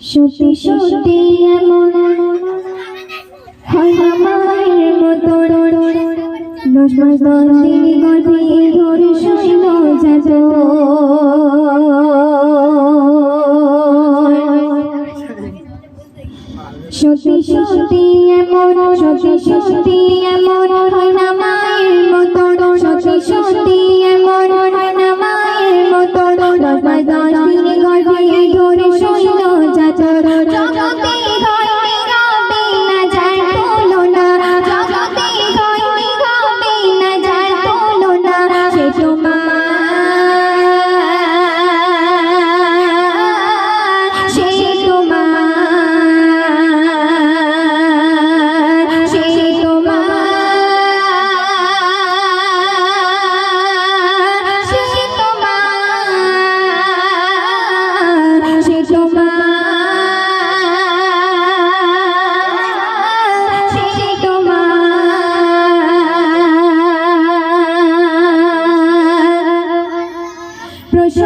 সত্যি সত্যি এমন হলমায়ের মতো দশ মাস দশ দিন গর্ভে ধরে সৈন্য সত্যি সত্যি এমন, সত্যি সত্যি এমন হলমায়ের মতো 这是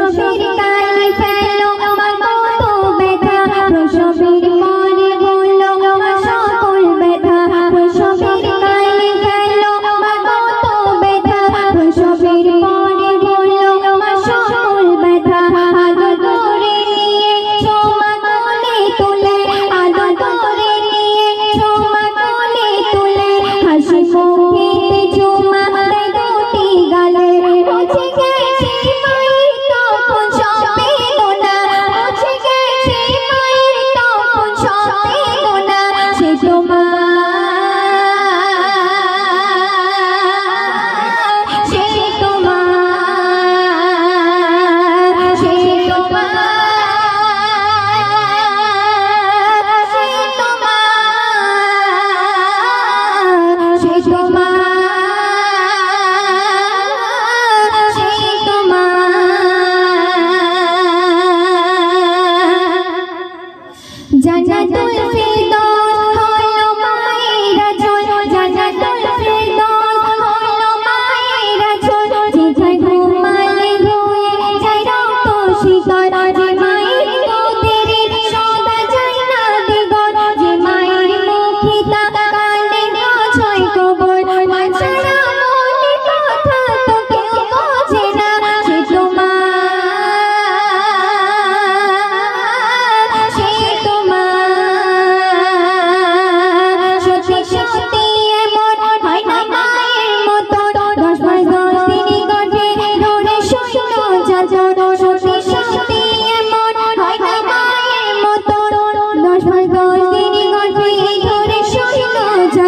the.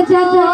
家